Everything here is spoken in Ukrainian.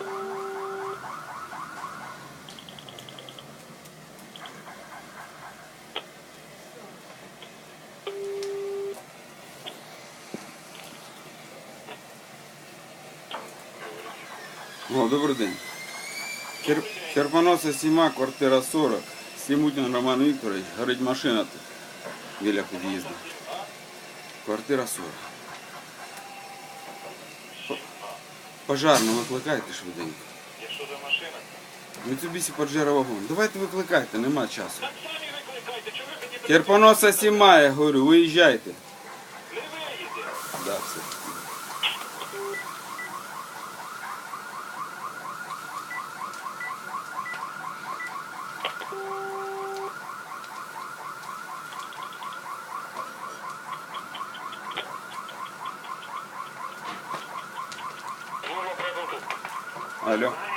О, Добрий день. Хер... Херпоноса 7, квартира 40. Слімутін Роман Вікторович, горить машина тут біля під'їзду. Квартира 40. Пожарну викликайте швиденько. Якщо за машина, Mitsubishi Pajero вагон. Давайте викликайте, нема часу. так самі викликайте, чого ви мені Керпоноса Сіма, я говорю, виїжджайте. не виїде? Да, все. Алло.